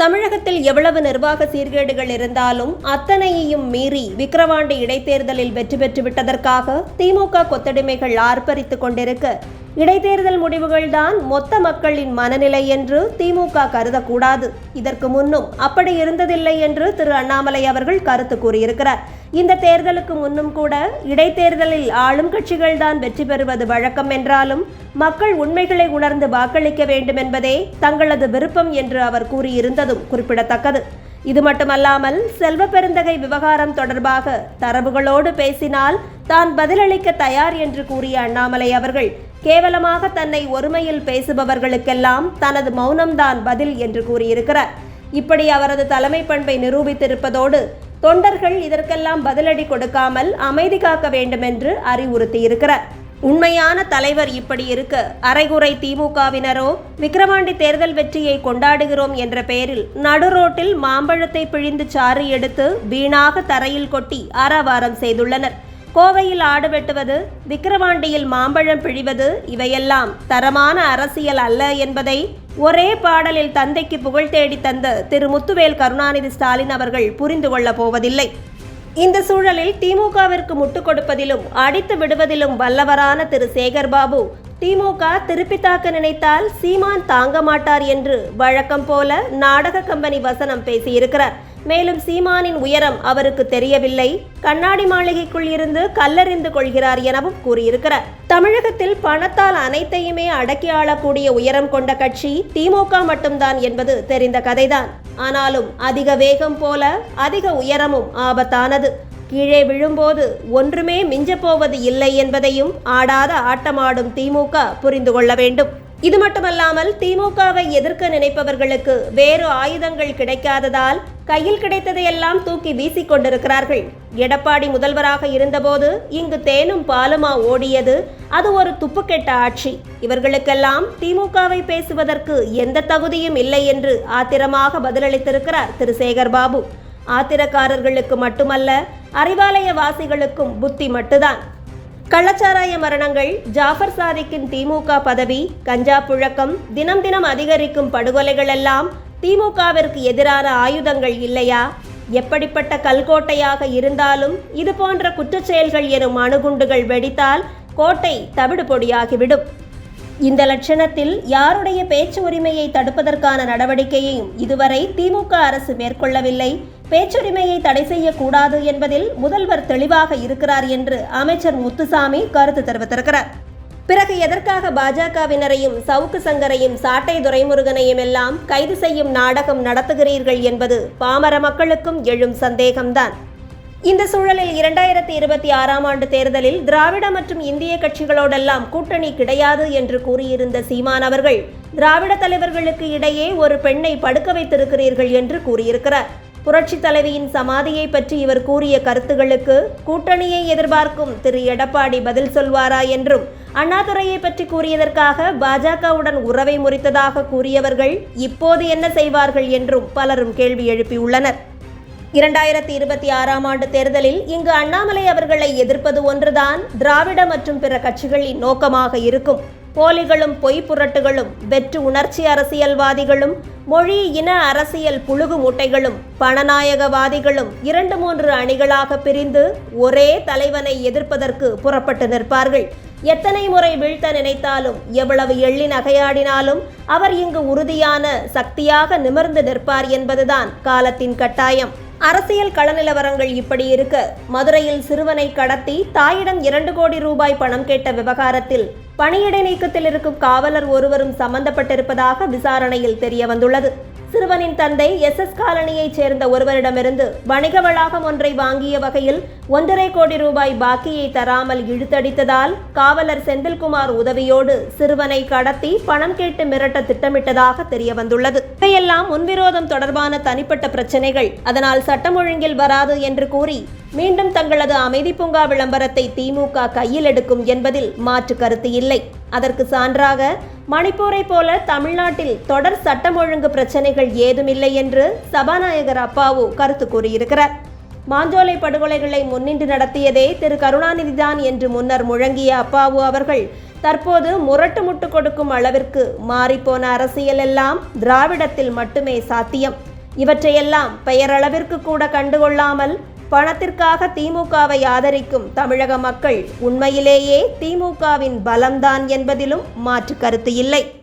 தமிழகத்தில் எவ்வளவு நிர்வாக சீர்கேடுகள் இருந்தாலும் அத்தனையையும் மீறி விக்கிரவாண்டி இடைத்தேர்தலில் வெற்றி பெற்று விட்டதற்காக திமுக கொத்தடிமைகள் ஆர்ப்பரித்துக் கொண்டிருக்க. இடைத்தேர்தல் முடிவுகள்தான் மொத்த மக்களின் மனநிலை என்று திமுக கருதக்கூடாது. இதற்கு முன்னும் அப்படி இருந்ததில்லை என்று திரு அண்ணாமலை அவர்கள் கருத்து கூறியிருக்கிறார். இந்த தேர்தலுக்கு முன்னும் கூட இடைத்தேர்தலில் ஆளும் கட்சிகள்தான் வெற்றி பெறுவது வழக்கம் என்றாலும் மக்கள் உண்மைகளை உணர்ந்து வாக்களிக்க வேண்டும் என்பதே தங்களது விருப்பம் என்று அவர் கூறியிருந்ததும் குறிப்பிடத்தக்கது. இது மட்டுமல்லாமல் செல்வ பெருந்தகை விவகாரம் தொடர்பாக தரவுகளோடு பேசினால் தான் பதிலளிக்க தயார் என்று கூறிய அண்ணாமலை அவர்கள் கேவலமாக தன்னை ஒருமையில் பேசுபவர்களுக்கெல்லாம் தனது மௌனம்தான் பதில் என்று கூறியிருக்கிறார். இப்படி அவரது தலைமை பண்பை நிரூபித்திருப்பதோடு தொண்டர்கள் இதற்கெல்லாம் பதிலடி கொடுக்காமல் அமைதி காக்க வேண்டுமென்று அறிவுறுத்தியிருக்கிறார். உண்மையான தலைவர் இப்படி இருக்க அரைகுறை திமுகவினரோ விக்கிரவாண்டி தேர்தல் வெற்றியை கொண்டாடுகிறோம் என்ற பெயரில் நடுரோட்டில் மாம்பழத்தை பிழிந்து சாறு எடுத்து வீணாக தரையில் கொட்டி ஆரவாரம் செய்துள்ளனர். கோவையில் ஆடு வெட்டுவது விக்கிரவாண்டியில் மாம்பழம் பிழிவது இவையெல்லாம் தரமான அரசியல் அல்ல என்பதை ஒரே பாடலில் தந்தைக்கு புகழ் தேடி தந்த திரு. முத்துவேல் கருணாநிதி ஸ்டாலின் அவர்கள் புரிந்து கொள்ளப் போவதில்லை. இந்த சூழலில் திமுகவிற்கு முட்டுக் கொடுப்பதிலும் அடித்து விடுவதிலும் வல்லவரான திரு. சேகர்பாபு திமுக திருப்பி தாக்க நினைத்தால் சீமான் தாங்க மாட்டார் என்று வழக்கம் போல நாடக கம்பெனி வசனம் பேசியிருக்கிறார். மேலும் சீமானின் உயரம் அவருக்கு தெரியவில்லை. கண்ணாடி மாளிகைக்குள் இருந்து கல்லறிந்து கொள்கிறார் எனவும் கூறியிருக்கிறார். தமிழகத்தில் பணத்தால் அனைத்தையுமே அடக்கி ஆளக்கூடிய உயரம் கொண்ட கட்சி திமுக மட்டும்தான் என்பது தெரிந்த கதைதான். ஆனாலும் அதிக வேகம் போல அதிக உயரமும் ஆபத்தானது. கீழே விழும்போது ஒன்றுமே மிஞ்சப்போவது இல்லை என்பதையும் ஆடாத ஆட்டமாடும் திமுக புரிந்து கொள்ள வேண்டும். இது மட்டுமல்லாமல் திமுகவை எதிர்க்க நினைப்பவர்களுக்கு வேறு ஆயுதங்கள் கிடைக்காததால் கையில் கிடைத்ததையெல்லாம் தூக்கி வீசிக் கொண்டிருக்கிறார்கள். எடப்பாடி முதல்வராக இருந்தபோது இங்கு தேனும் பாலுமா ஓடியது. அது ஒரு துப்புக்கெட்ட ஆட்சி. இவர்களுக்கெல்லாம் திமுகவை பேசுவதற்கு எந்த தகுதியும் இல்லை என்று ஆத்திரமாக பதிலளித்திருக்கிறார் திரு சேகர்பாபு ஆத்திரக்காரர்களுக்கு மட்டுமல்ல அறிவாலய வாசிகளுக்கும் புத்தி மட்டுதான் கள்ளச்சாராய மரணங்கள் ஜாஃபர் சாதிக்கின் திமுக பதவி கஞ்சா புழக்கம் தினம் தினம் அதிகரிக்கும் படுகொலைகள் எல்லாம் திமுகவிற்கு எதிரான ஆயுதங்கள் இல்லையா? எப்படிப்பட்ட கல்கோட்டையாக இருந்தாலும் இது போன்ற குற்றச்செயல்கள் எனும் அணுகுண்டுகள் வெடித்தால் கோட்டை தவிடு பொடியாகிவிடும். இந்த லட்சணத்தில் யாருடைய பேச்சு உரிமையை தடுப்பதற்கான நடவடிக்கையையும் இதுவரை திமுக அரசு மேற்கொள்ளவில்லை. பேச்சுரிமையை தடை செய்யக்கூடாது என்பதில் முதல்வர் தெளிவாக இருக்கிறார் என்று அமைச்சர் முத்துசாமி கருத்து தெரிவித்திருக்கிறார். பிறகு எதற்காக பாஜகவினரையும் சவுக்கு சங்கரையும் சாட்டை துரைமுருகனையும் எல்லாம் கைது செய்யும் நாடகம் நடத்துகிறீர்கள் என்பது பாமர மக்களுக்கும் எழும் சந்தேகம்தான். இந்த சூழலில் இரண்டாயிரத்தி இருபத்தி ஆறாம் ஆண்டு தேர்தலில் திராவிட மற்றும் இந்திய கட்சிகளோடெல்லாம் கூட்டணி கிடையாது என்று கூறியிருந்த சீமான் அவர்கள் திராவிட தலைவர்களுக்கு இடையே ஒரு பெண்ணை படுக்க வைத்திருக்கிறீர்கள் என்று கூறியிருக்கிறார். புரட்சி தலைவியின் சமாதியை பற்றி இவர் கூறிய கருத்துகளுக்கு கூட்டணியை எதிர்பார்க்கும் திரு எடப்பாடி பதில் சொல்வாரா என்றும் அண்ணாதுரையை பற்றி கூறியதற்காக பாஜகவுடன் உறவை முறித்ததாக கூறியவர்கள் இப்போது என்ன செய்வார்கள் என்றும் பலரும் கேள்வி எழுப்பியுள்ளனர். இரண்டாயிரத்தி இருபத்தி ஆறாம் ஆண்டு தேர்தலில் இங்கு அண்ணாமலை அவர்களை எதிர்ப்பது ஒன்றுதான் திராவிட மற்றும் பிற கட்சிகளின் நோக்கமாக இருக்கும். போலிகளும் பொய் புரட்டுகளும் வெற்று உணர்ச்சி அரசியல்வாதிகளும் மொழி இன அரசியல் புழுகு மூட்டைகளும் பணநாயகவாதிகளும் இரண்டு மூன்று அணிகளாக பிரிந்து ஒரே தலைவனை எதிர்ப்பதற்கு புறப்பட்டு நிற்பார்கள். எத்தனை முறை வீழ்த்த நினைத்தாலும் எவ்வளவு எள்ளி நகையாடினாலும் அவர் இங்கு உறுதியான சக்தியாக நிமிர்ந்து நிற்பார் என்பதுதான் காலத்தின் கட்டாயம். அரசியல் கள நிலவரங்கள் இப்படி இருக்க. மதுரையில் சிறுவனை கடத்தி தாயிடம் இரண்டு கோடி ரூபாய் பணம் கேட்ட விவகாரத்தில் பணியிடை நீக்கத்தில் இருக்கும் காவலர் ஒருவரும் சம்பந்தப்பட்டிருப்பதாக விசாரணையில் தெரிய வந்துள்ளது சிறுவனின் தந்தை எஸ் எஸ் காலனியைச் சேர்ந்த ஒருவரிடமிருந்து வணிக வளாகம் ஒன்றை வாங்கிய வகையில் ஒன்றரை கோடி ரூபாய் பாக்கியை தராமல் இழுத்தடித்ததால் காவலர் செந்தில்குமார் உதவியோடு சிறுவனை கடத்தி பணம் கேட்டு மிரட்ட திட்டமிட்டதாக தெரியவந்துள்ளது. இவையெல்லாம் முன்விரோதம் தொடர்பான தனிப்பட்ட பிரச்சனைகள். அதனால் சட்டம் ஒழுங்கில் வராது என்று கூறி மீண்டும் தங்களது அமைதி பூங்கா விளம்பரத்தை திமுக கையில் எடுக்கும் என்பதில் மாற்று கருத்து இல்லை. அதற்கு சான்றாக மணிப்பூரை போல தமிழ்நாட்டில் தொடர் சட்டம் ஒழுங்கு பிரச்சனைகள் ஏதுமில்லை என்று சபாநாயகர் அப்பாவு கருத்து கூறியிருக்கிறார். மாஞ்சோலை படுகொலைகளை முன்னின்று நடத்தியதே திரு. கருணாநிதிதான் என்று முன்னர் முழங்கிய அப்பாவு அவர்கள் தற்போது முரட்டு முட்டு கொடுக்கும் அளவிற்கு மாறிப்போன அரசியல் எல்லாம் திராவிடத்தில் மட்டுமே சாத்தியம். இவற்றையெல்லாம் பெயரளவிற்கு கூட கண்டுகொள்ளாமல் பணத்திற்காக திமுகவை ஆதரிக்கும் தமிழக மக்கள் உண்மையிலேயே திமுகவின் பலம்தான் என்பதிலும் மாற்று கருத்து இல்லை.